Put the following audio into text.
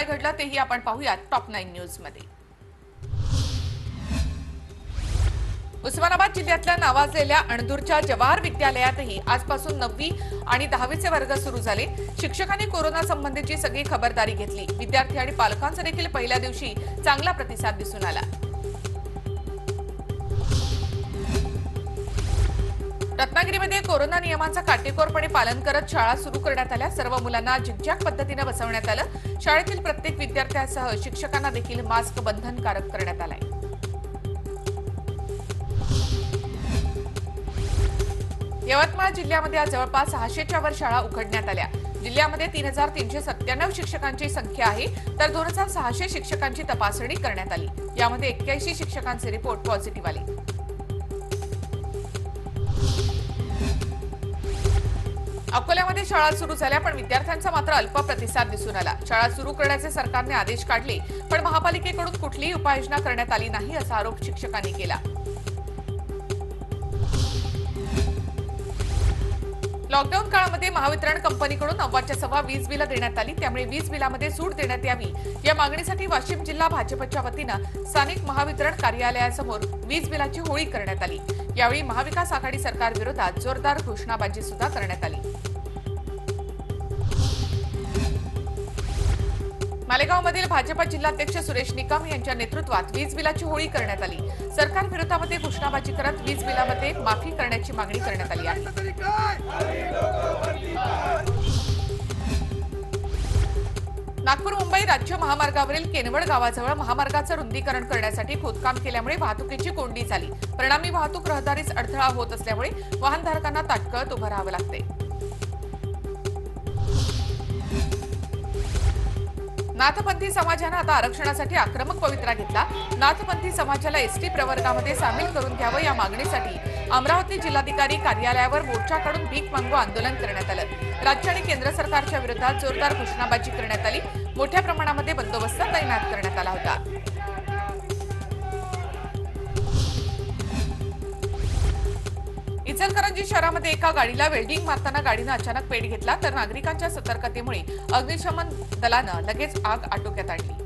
काय घडलं तेही आपण पाहूयात टॉप नाईन न्यूजमध्ये. उस्मानाबाद जिल्ह्यातल्या नावाजलेल्या अणदूरच्या जवाहर विद्यालयातही आजपासून नववी आणि दहावीचे वर्ग सुरू झाले. शिक्षकांनी कोरोना संबंधीची सगळी खबरदारी घेतली. विद्यार्थी आणि पालकांचा देखील पहिल्या दिवशी चांगला प्रतिसाद दिसून आला. रत्नागिरीमध्ये कोरोना नियमांचं काटेकोरपणे पालन करत शाळा सुरू करण्यात आल्या. सर्व मुलांना झिकझॅक पद्धतीनं बसवण्यात आलं. शाळेतील प्रत्येक विद्यार्थ्यासह शिक्षकांना देखील मास्क बंधनकारक करण्यात आलाय. यवतमाळ जिल्ह्यामध्ये आज जवळपास सहाशेच्या वर शाळा उघडण्यात आल्या. जिल्ह्यामध्ये तीन हजार तीनशे सत्त्याण्णव शिक्षकांची संख्या आहे तर दोन हजार सहाशे शिक्षकांची तपासणी करण्यात आली. यामध्ये एक्क्याऐंशी शिक्षकांचे रिपोर्ट पॉझिटिव्ह आले. अकोल्यामध्ये शाळा सुरू झाल्या पण विद्यार्थ्यांचा मात्र अल्प प्रतिसाद दिसून आला. शाळा सुरू करण्याचे सरकारने आदेश काढले पण महापालिकेकडून कुठलीही उपाययोजना करण्यात आली नाही असा आरोप शिक्षकांनी केला. लॉकडाऊन काळामध्ये महावितरण कंपनीकडून नव्वाच्या सव्वा वीज बिलं देण्यात आली त्यामुळे वीज बिलामध्ये सूट देण्यात यावी. या मागणीसाठी वाशिम जिल्हा भाजपच्या वतीनं स्थानिक महावितरण कार्यालयासमोर वीज बिलाची होळी करण्यात आली. यावेळी महाविकास आघाडी सरकार विरोधात जोरदार घोषणाबाजी सुद्धा करण्यात आली. मालेगावमधील भाजपा जिल्हाध्यक्ष सुरेश निकम यांच्या नेतृत्वात वीज बिलाची होळी करण्यात आली. सरकार विरोधामध्ये घोषणाबाजी करत वीज बिलामध्ये माफी करण्याची मागणी करण्यात आली आहे. नागपूर मुंबई राज्य महामार्गावरील केनवड गावाजवळ महामार्गाचं रुंदीकरण करण्यासाठी खोदकाम केल्यामुळे वाहतुकीची कोंडी झाली. परिणामी वाहतूक रहदारीस अडथळा होत असल्यामुळे वाहनधारकांना ताटकळत उभं राहावं लागते नाथपंथी समाजानं आता आरक्षणासाठी आक्रमक पवित्रा घेतला. नाथपंथी समाजाला एसटी प्रवर्गामध्ये सामील करून घ्यावं या मागणीसाठी अमरावती जिल्हाधिकारी कार्यालयावर मोर्चाकडून भीक मागू आंदोलन करण्यात आलं. राज्य आणि केंद्र सरकारच्या विरोधात जोरदार घोषणाबाजी करण्यात आली. मोठ्या प्रमाणामध्ये बंदोबस्त तैनात करण्यात आला होता. इचलकरंजी शहरामध्ये एका गाडीला वेल्डिंग मारताना गाडीनं अचानक पेट घेतला तर नागरिकांच्या सतर्कतेमुळे अग्निशमन दलानं लगेच आग आटोक्यात आणली.